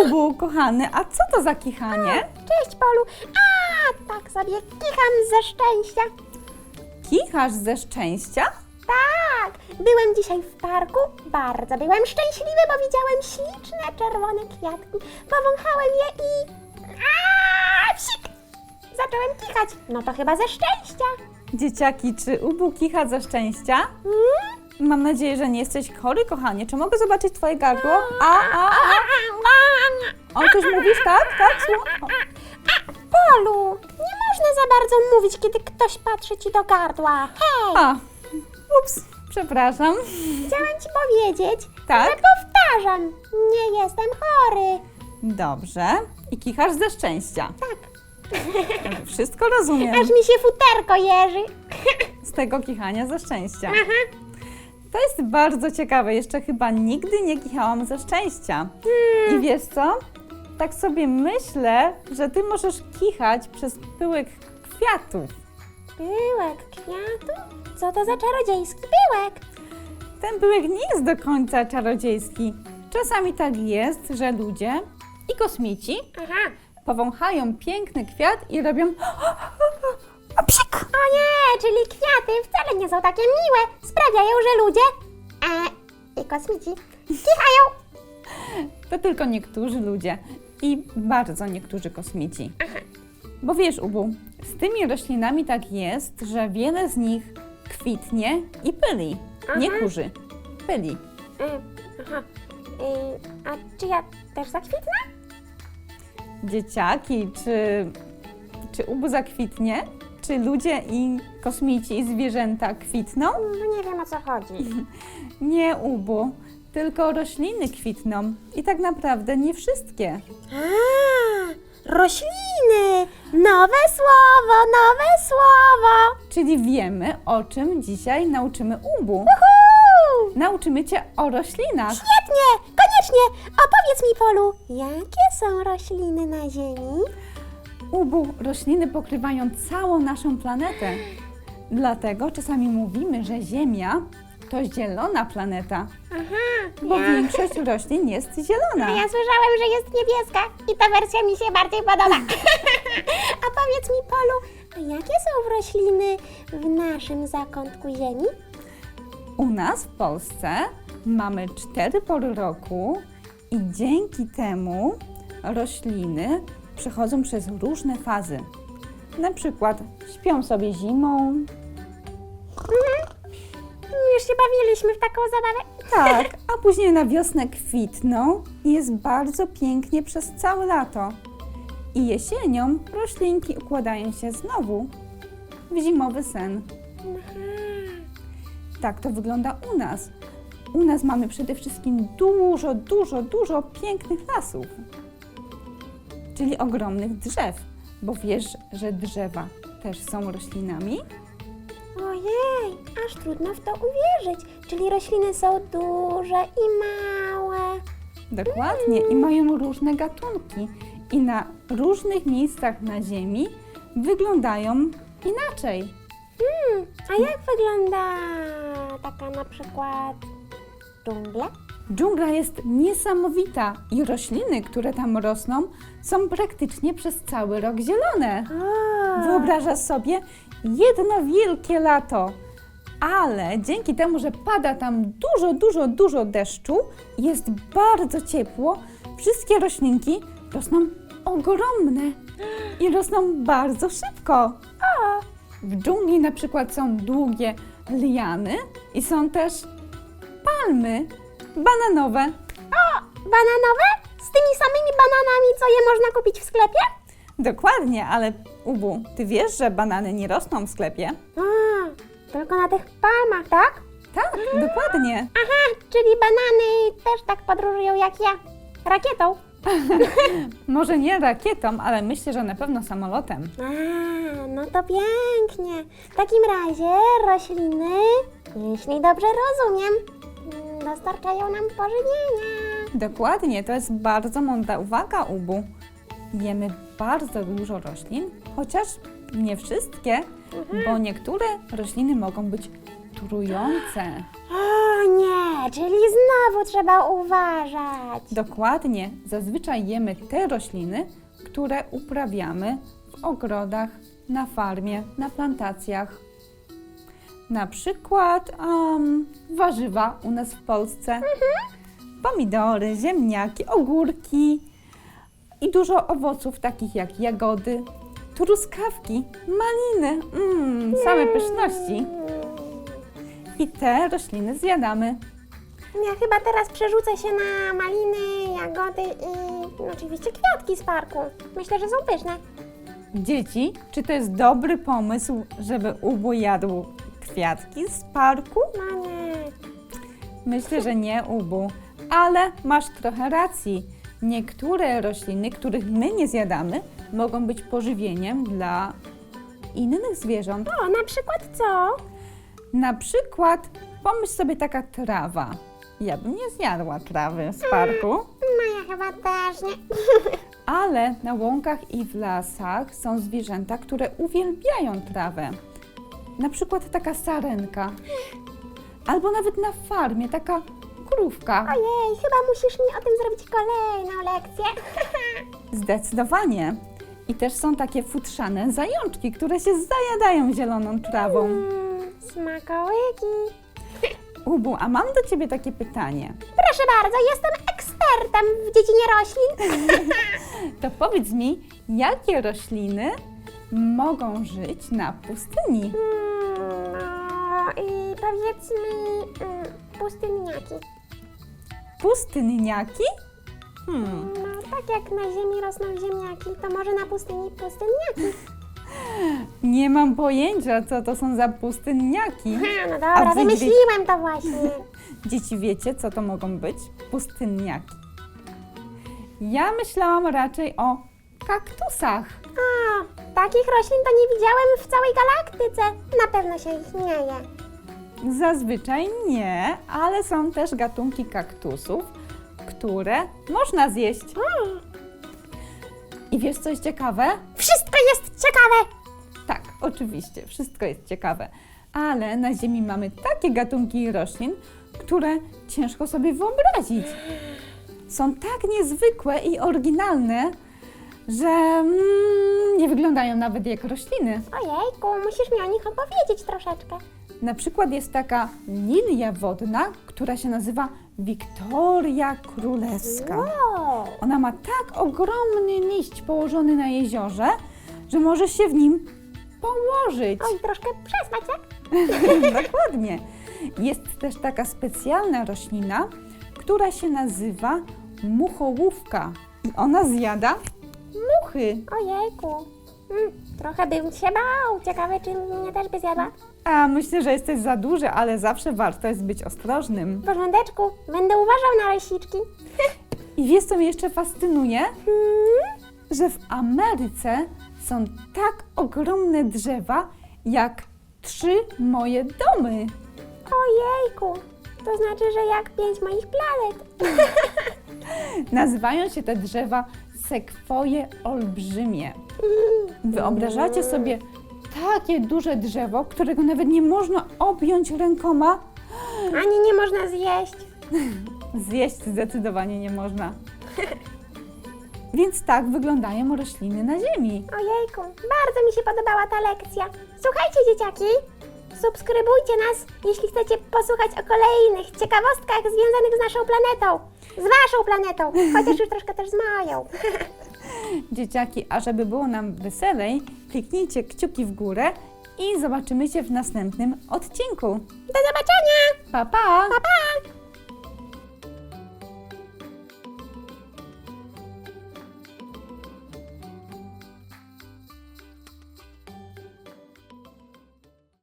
Ubu, kochany, a co to za kichanie? Cześć, Polu. A, tak sobie kicham ze szczęścia. Kichasz ze szczęścia? Byłem dzisiaj w parku, bardzo byłem szczęśliwy, bo widziałem śliczne czerwone kwiatki. Powąchałem je i... A, psik! Zacząłem kichać. No to chyba ze szczęścia. Dzieciaki, czy Ubu kicha ze szczęścia? Hmm? Mam nadzieję, że nie jesteś chory, kochanie. Czy mogę zobaczyć twoje gardło? A, a, a. O, coś mówisz, tak? Tak? Słucham. Polu, nie można za bardzo mówić, kiedy ktoś patrzy ci do gardła. Hej, A, ups, przepraszam. chciałem ci powiedzieć, Tak? że powtarzam, nie jestem chory. Dobrze. I kichasz ze szczęścia. Tak, Wszystko rozumiem aż mi się futerko jeży. z tego kichania ze szczęścia. To jest bardzo ciekawe. Jeszcze chyba nigdy nie kichałam ze szczęścia. I wiesz co? Tak sobie myślę, że ty możesz kichać przez pyłek kwiatów. Pyłek kwiatu? Co to za czarodziejski pyłek? Ten pyłek nie jest do końca czarodziejski. Czasami tak jest, że ludzie i kosmici Aha. powąchają piękny kwiat i robią psik. O nie, czyli kwiaty wcale nie są takie miłe. Sprawiają, że ludzie e, i kosmici kichają. To tylko niektórzy ludzie i bardzo niektórzy kosmici. Bo wiesz, Ubu, z tymi roślinami tak jest, że wiele z nich kwitnie i pyli. Nie Aha. kurzy, pyli. E, aha. E, a czy ja też zakwitnę? Dzieciaki, czy, czy Ubu zakwitnie? Czy ludzie i kosmici i zwierzęta kwitną? No nie wiem o co chodzi. Nie, Ubu, tylko rośliny kwitną. I tak naprawdę nie wszystkie. A, rośliny! Nowe słowo, nowe słowo! Czyli wiemy, o czym dzisiaj nauczymy Ubu. Uhu! Nauczymy Cię o roślinach. Świetnie! Koniecznie! Opowiedz mi, Polu, jakie są rośliny na Ziemi? Ubu, rośliny pokrywają całą naszą planetę. Dlatego czasami mówimy, że Ziemia to zielona planeta, Aha, bo większość roślin jest A zielona. ja słyszałem, że jest niebieska i ta wersja mi się bardziej podoba. A powiedz mi, Polu, a jakie są rośliny w naszym zakątku Ziemi? U nas w Polsce mamy cztery pory roku i dzięki temu rośliny przechodzą przez różne fazy. Na przykład śpią sobie zimą, Już się bawiliśmy w taką zabawę. Tak, a później na wiosnę kwitną i jest bardzo pięknie przez całe lato. I jesienią roślinki układają się znowu w zimowy sen. Tak to wygląda u nas. U nas mamy przede wszystkim dużo, dużo, dużo pięknych lasów, czyli ogromnych drzew, bo wiesz, że drzewa też są roślinami? Ojej, aż trudno w to uwierzyć. Czyli rośliny są duże i małe. Dokładnie, i mają różne gatunki. I na różnych miejscach na Ziemi wyglądają inaczej. Hmm, a jak wygląda taka na przykład dżungla? Dżungla jest niesamowita i rośliny, które tam rosną, są praktycznie przez cały rok zielone. O, Wyobrażasz sobie jedno wielkie lato, ale dzięki temu, że pada tam dużo, dużo, dużo deszczu, jest bardzo ciepło, wszystkie roślinki rosną ogromne i rosną bardzo szybko. o, W dżungli na przykład są długie liany i są też palmy bananowe. o, bananowe? Z tymi samymi bananami, co je można kupić w sklepie? Dokładnie, ale Ubu, ty wiesz, że banany nie rosną w sklepie? A, tylko na tych palmach, tak? Tak, dokładnie. Aha, czyli banany też tak podróżują jak ja. Rakietą. Może nie rakietą, ale myślę, że na pewno samolotem. A, no to pięknie. W takim razie rośliny, jeśli dobrze rozumiem, mm, dostarczają nam pożywienia. Dokładnie, to jest bardzo mądra uwaga, Ubu. Jemy bardzo dużo roślin, chociaż nie wszystkie, bo niektóre rośliny mogą być trujące. O nie, czyli znowu trzeba uważać. Dokładnie, zazwyczaj jemy te rośliny, które uprawiamy w ogrodach, na farmie, na plantacjach. Na przykład em, warzywa u nas w Polsce. Pomidory, ziemniaki, ogórki i dużo owoców takich jak jagody, truskawki, maliny, mm, same pyszności. I te rośliny zjadamy. Ja chyba teraz przerzucę się na maliny, jagody i no, oczywiście kwiatki z parku. Myślę, że są pyszne. Dzieci, czy to jest dobry pomysł, żeby Ubu jadł kwiatki z parku? No nie. Myślę, że nie, Ubu. Ale masz trochę racji. Niektóre rośliny, których my nie zjadamy, mogą być pożywieniem dla innych zwierząt. O, na przykład co? Na przykład, pomyśl sobie taka trawa. Ja bym nie zjadła trawy z parku, No ja chyba też nie. ale na łąkach i w lasach są zwierzęta, które uwielbiają trawę. Na przykład taka sarenka. Albo nawet na farmie taka krówka. Ojej, chyba musisz mi o tym zrobić kolejną lekcję. Zdecydowanie. I też są takie futrzane zajączki, które się zajadają zieloną trawą. Mm, smakołyki. Ubu, a mam do ciebie takie pytanie. Proszę bardzo, jestem ekspertem w dziedzinie roślin. To powiedz mi, jakie rośliny mogą żyć na pustyni? Mm, no i powiedz mi mm, pustynniaki. Pustynniaki? Hmm, No tak jak na ziemi rosną ziemniaki, to może na pustyni pustynniaki. nie mam pojęcia, co to są za pustynniaki. Ha, no A dobra, wy wymyśliłem to właśnie. Dzieci wiecie, co to mogą być? Pustynniaki. Ja myślałam raczej o kaktusach. O, takich roślin to nie widziałem w całej galaktyce. Na pewno się ich nie je. Zazwyczaj nie, ale są też gatunki kaktusów, które można zjeść. I wiesz, co jest ciekawe? wszystko jest ciekawe. Tak, oczywiście, wszystko jest ciekawe. Ale na Ziemi mamy takie gatunki roślin, które ciężko sobie wyobrazić. Są tak niezwykłe i oryginalne, że mm, nie wyglądają nawet jak rośliny. Ojejku, musisz mi o nich opowiedzieć troszeczkę. Na przykład jest taka lilia wodna, która się nazywa Wiktoria Królewska. Wow. Ona ma tak ogromny liść położony na jeziorze, że może się w nim położyć. Oj, troszkę przespać, tak? Dokładnie. Jest też taka specjalna roślina, która się nazywa muchołówka. I ona zjada muchy. Ojejku. Mm, trochę bym się bał. Ciekawe, czy mnie też by zjadła. A myślę, że jesteś za duży, ale zawsze warto jest być ostrożnym. W porządeczku, będę uważał na rosiczki. I wiesz, co mnie jeszcze fascynuje? Hmm? Że w Ameryce są tak ogromne drzewa, jak trzy moje domy. Ojejku. To znaczy, że jak pięć moich planet. Nazywają się te drzewa sekwoje olbrzymie. Wyobrażacie sobie takie duże drzewo, którego nawet nie można objąć rękoma? Ani nie można zjeść. Zjeść zdecydowanie nie można. Więc tak wyglądają rośliny na Ziemi. Ojejku, bardzo mi się podobała ta lekcja. Słuchajcie, dzieciaki, subskrybujcie nas, jeśli chcecie posłuchać o kolejnych ciekawostkach związanych z naszą planetą. Z waszą planetą, chociaż już troszkę też z moją. Dzieciaki, a żeby było nam weselej, kliknijcie kciuki w górę i zobaczymy się w następnym odcinku. Do zobaczenia! Pa, pa! Pa, pa!